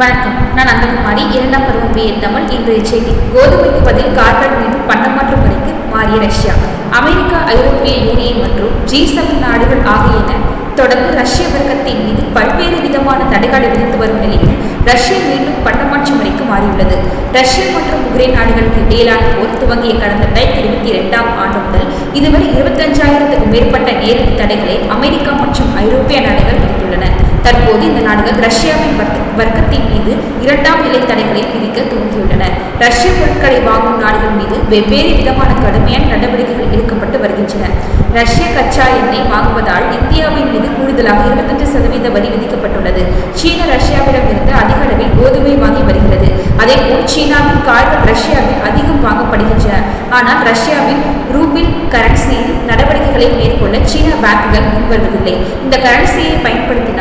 வணக்கம். நான் அந்தகுமாரி இரண்டாம் பருவம் பிஏ தமிழ். இன்றைய செய்தி கோதுமைக்கு பதில் கார்பன் மீண்டும் பண்டமாற்று முறைக்கு மாறிய ரஷ்யா. அமெரிக்கா ஐரோப்பிய யூனியன் மற்றும் ஜி செவன் நாடுகள் ஆகியன தொடர்ந்து ரஷ்ய வர்க்கத்தின் மீது பல்வேறு விதமான தடைகளை விதித்து வரும் நிலையில் ரஷ்யா மீண்டும் பண்டமாற்று முறைக்கு மாறியுள்ளது. ரஷ்யா மற்றும் உக்ரைன் நாடுகளுக்கு இடையிலான போர் துவங்கிய கடந்த ரெண்டாயிரத்தி இருபத்தி இரண்டாம் ஆண்டு முதல் இதுவரை இருபத்தஞ்சாயிரத்துக்கும் மேற்பட்ட நேரடி தடைகளை அமெரிக்கா மற்றும் ஐரோப்பிய நாடுகள் தற்போது இந்த நாடுகள் ரஷ்யாவின் வர்க்க- வர்க்கத்தின் மீது இரண்டாம் நிலை தடைகளை விதிக்க துவங்கியுள்ளன. ரஷ்ய பொருட்களை வாங்கும் நாடுகள் மீது வெவ்வேறு விதமான கடுமையான நடவடிக்கைகள் எடுக்கப்பட்டு வருகின்றன. ரஷ்ய கச்சா எண்ணெய் வாங்குவதால் இந்தியாவின் மீது கூடுதலாக இருபத்தஞ்சு சதவீத வரி விதிக்கப்பட்டுள்ளது. சீன ரஷ்யாவிடம் இருந்து அதிக அளவில் கோதுமை வாங்கி வருகிறது. அதேபோல் சீனாவின் கார்கள் ரஷ்யாவில் அதிகம் வாங்கப்படுகின்றன. ஆனால் ரஷ்யாவின் ரூபில் கரன்சியில் நடவடிக்கைகளை மேற்கொள்ள சீன பேங்குகள் முன்வருவதில்லை. இந்த கரன்சியை பயன்படுத்தி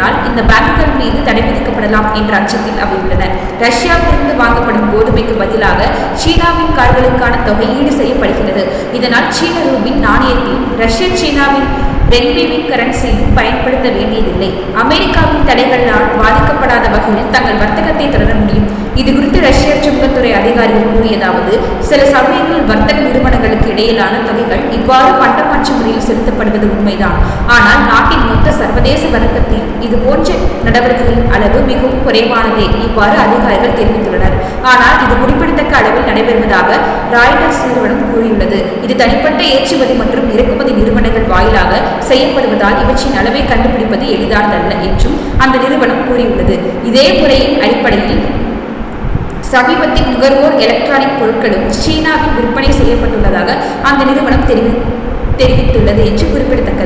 தடை என்ற அச்சத்தில் அவை உள்ளன. ரஷ்யாவிலிருந்து வாங்கப்படும் கோதுமைக்கு பதிலாக சீனாவின் கார்களுக்கான தொகை ஈடு செய்யப்படுகிறது. இதனால் சீன ரூபின் நாணயத்தையும் ரஷ்ய சீனாவின் ரென்பேவின் கரன்சியும் பயன்படுத்த வேண்டியதில்லை. அமெரிக்காவின் தடைகளால் பாதிக்கப்படாத வகையில் தங்கள் வர்த்தகத்தை தொடர முடியும். இது குறித்து ரஷ்ய சுங்கத்துறை அதிகாரிகள் கூறியதாவது சில சமயங்களில் வர்த்தக நிறுவனங்களுக்கு இடையிலான தொகைகள் இவ்வாறு பண்டமாற்று முறையில் செலுத்தப்படுவது உண்மைதான். ஆனால் நாட்டின் மொத்த சர்வதேச வழக்கத்தில் இது போன்ற நடவடிக்கைகளின் அளவு மிகவும் குறைவானதே இவ்வாறு அதிகாரிகள் தெரிவித்துள்ளனர். ஆனால் இது குறிப்பிடத்தக்க அளவில் நடைபெறுவதாக ராய்டர்ஸ் நிறுவனம் கூறியுள்ளது. இது தனிப்பட்ட ஏற்றுமதி மற்றும் இறக்குமதி நிறுவனங்கள் வாயிலாக செய்யப்படுவதால் இவற்றின் அளவை கண்டுபிடிப்பது எளிதானதல்ல என்றும் அந்த நிறுவனம் கூறியுள்ளது. இதே முறையின் அடிப்படையில் சமீபத்தில் நுகர்வோர் எலக்ட்ரானிக் பொருட்களும் சீனாவில் விற்பனை செய்யப்பட்டுள்ளதாக அந்த நிறுவனம் தெரிவி தெரிவித்துள்ளது என்று குறிப்பிடத்தக்கது.